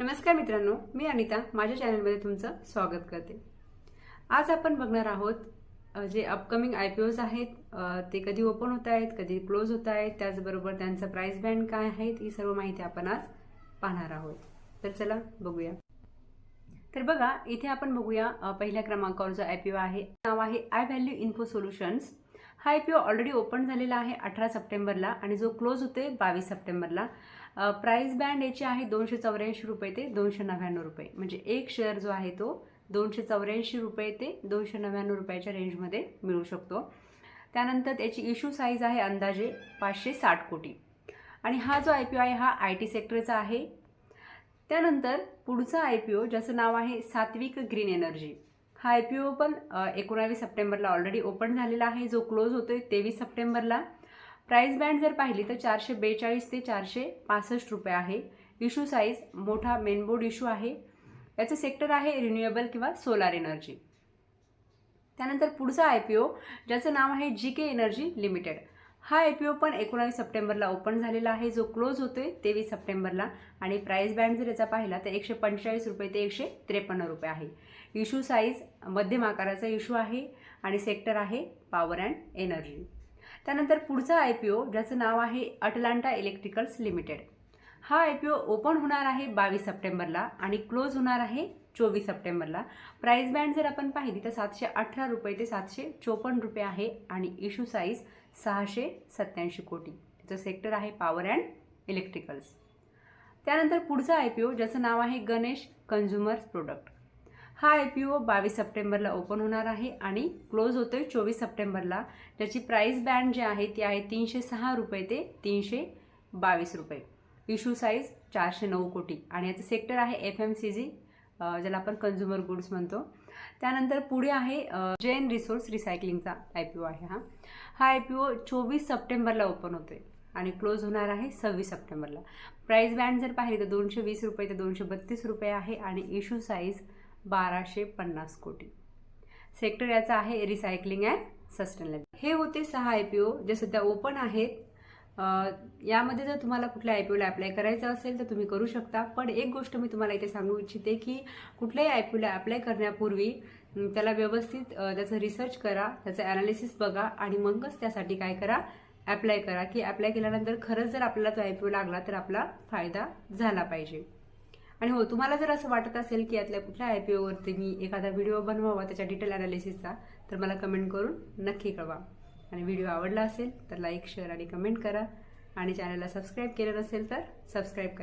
नमस्कार मित्रांनो मी अनिता माझ्या चॅनलमध्ये तुमचं स्वागत करते. आज आपण बघणार आहोत जे अपकमिंग आय पी ओज आहेत ते कधी ओपन होत आहेत कधी क्लोज होत आहेत त्याचबरोबर त्यांचा प्राइस बँड काय आहे ही सर्व माहिती आपण आज पाहणार आहोत. तर चला बघूया. तर बघा इथे आपण बघूया पहिल्या क्रमांकावर जो आय पी ओ आहे. नाव आहे आय व्हॅल्यू इन्फो सोल्युशन्स हा I P O already open झालेला आहे अठरा सप्टेंबरला आणि जो क्लोज होते बावीस सप्टेंबरला. प्राईस बँड याची आहे दोनशे चौऱ्याऐंशी रुपये ते दोनशे नव्याण्णव रुपये. म्हणजे एक शेअर जो आहे तो दोनशे चौऱ्याऐंशी रुपये ते दोनशे नव्याण्णव रुपयाच्या रेंजमध्ये मिळू शकतो. त्यानंतर त्याची इश्यू साईज आहे अंदाजे पाचशे साठ कोटी. आणि हा जो आय पी ओ आहे हा आय टी सेक्टरचा आहे. त्यानंतर पुढचा आय पी ओ ज्याचं नाव आहे सात्विक ग्रीन एनर्जी हा आय पी ओ पण एकोणावीस सप्टेंबरला ऑलरेडी ओपन झालेला आहे. जो क्लोज होतो आहे तेवीस सप्टेंबरला. प्राईस बँड जर पाहिली तर चारशे बेचाळीस ते चारशे पासष्ट रुपये आहे. इश्यू साईज मोठा मेनबोर्ड इश्यू आहे. याचं सेक्टर आहे रिन्युएबल किंवा सोलार एनर्जी त्यानंतर पुढचा आय पी ओ ज्याचं नाव आहे जी के एनर्जी लिमिटेड हा आय पी ओ पण एकोणावीस सप्टेंबरला ओपन झालेला आहे. जो क्लोज होतोय तेवीस सप्टेंबरला. आणि प्राईस बँड जर याचा पाहिला तर एकशे पंचेचाळीस रुपये ते एकशे त्रेपन्न रुपये आहे. इश्यू साईज मध्यम आकाराचा इश्यू आहे आणि सेक्टर आहे पॉवर अँड एनर्जी त्यानंतर पुढचा आय पी ओ ज्याचं नाव आहे अटलांटा इलेक्ट्रिकल्स लिमिटेड हा आय पी ओ ओपन होणार आहे बावीस सप्टेंबरला आणि क्लोज होणार आहे चोवीस सप्टेंबरला. प्राईस बँड जर आपण पाहिली तर सातशे अठरा रुपये ते सातशे चोपन्न रुपये आहे आणि इश्यू साईज सहाशे सत्याऐंशी कोटी. त्याचं सेक्टर आहे पॉवर अँड इलेक्ट्रिकल्स. त्यानंतर पुढचा आय पी ओ ज्याचं नाव आहे गणेश कन्झ्युमर्स प्रोडक्ट. हा आय पी ओ बावीस सप्टेंबरला ओपन होणार आहे आणि क्लोज होतो आहे चोवीस सप्टेंबरला. ज्याची प्राईस बँड जी आहे ती आहे तीनशे सहा रुपये ते तीनशे बावीस रुपये. इश्यू साईज चारशे नऊ कोटी. आणि याचं सेक्टर आहे एफ एम सी जी ज्याला आपण कन्झ्युमर गुड्स म्हणतो. त्यानंतर पुढे आहे जैन रिसोर्स रिसायकलिंगचा आय पी ओ आहे हा. हा आय पी ओ चोवीस सप्टेंबरला ओपन होतोय आणि क्लोज होणार आहे सव्वीस सप्टेंबरला. प्राईस बँड जर पाहिली तर दोनशे वीस रुपये ते दोनशे बत्तीस रुपये आहे आणि इश्यू साईज बाराशे पन्नास कोटी. सेक्टर याचा आहे रिसायकलिंग अँड सस्टेनेबल हे होते सहा आय पी ओ जे सध्या ओपन आहेत. यामध्ये जर तुम्हाला कुठल्या आय पी ओला अप्लाय करायचं असेल तर तुम्ही करू शकता. पण एक गोष्ट मी तुम्हाला इथे सांगू इच्छिते की कुठल्याही आय पी ओला अप्लाय करण्यापूर्वी त्याला व्यवस्थित त्याचं रिसर्च करा त्याचं ॲनालिसिस बघा आणि मगच त्यासाठी काय करा अप्लाय करा. की अप्लाय केल्यानंतर खरंच जर आपल्याला तो आय पी ओ लागला तर आपला फायदा झाला पाहिजे. आणि हो तुम्हाला जर असं वाटत असेल की यातल्या कुठल्या आय पी ओवरती मी एखादा व्हिडिओ बनवावा त्याच्या डिटेल अनालिसिसचा तर मला कमेंट करून नक्की कळवा. आणि व्हिडिओ आवडला असेल तर लाईक शेअर आणि कमेंट करा. आणि चॅनलला सबस्क्राईब केलं नसेल तर सबस्क्राईब करा.